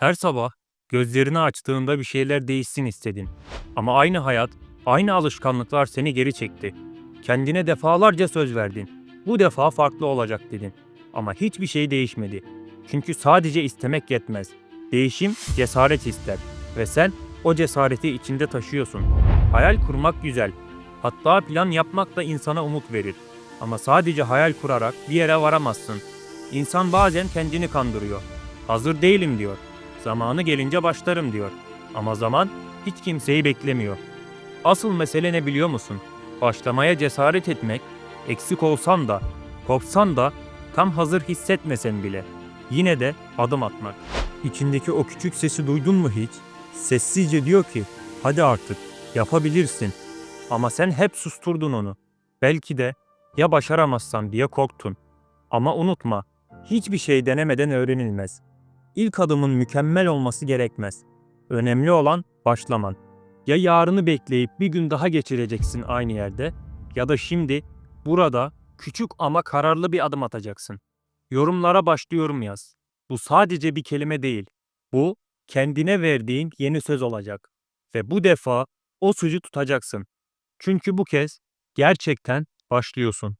Her sabah gözlerini açtığında bir şeyler değişsin istedin. Ama aynı hayat, aynı alışkanlıklar seni geri çekti. Kendine defalarca söz verdin. Bu defa farklı olacak dedin. Ama hiçbir şey değişmedi. Çünkü sadece istemek yetmez. Değişim cesaret ister ve sen o cesareti içinde taşıyorsun. Hayal kurmak güzel. Hatta plan yapmak da insana umut verir. Ama sadece hayal kurarak bir yere varamazsın. İnsan bazen kendini kandırıyor. Hazır değilim diyor. Zamanı gelince başlarım diyor. Ama zaman hiç kimseyi beklemiyor. Asıl mesele ne biliyor musun? Başlamaya cesaret etmek, eksik olsan da, korksan da, tam hazır hissetmesen bile. Yine de adım atmak. İçindeki o küçük sesi duydun mu hiç? Sessizce diyor ki, hadi artık, yapabilirsin. Ama sen hep susturdun onu. Belki de ya başaramazsan diye korktun. Ama unutma, hiçbir şey denemeden öğrenilmez. İlk adımın mükemmel olması gerekmez. Önemli olan başlaman. Ya yarını bekleyip bir gün daha geçireceksin aynı yerde ya da şimdi burada küçük ama kararlı bir adım atacaksın. Yorumlara başlıyorum yaz. Bu sadece bir kelime değil. Bu kendine verdiğin yeni söz olacak. Ve bu defa o sözü tutacaksın. Çünkü bu kez gerçekten başlıyorsun.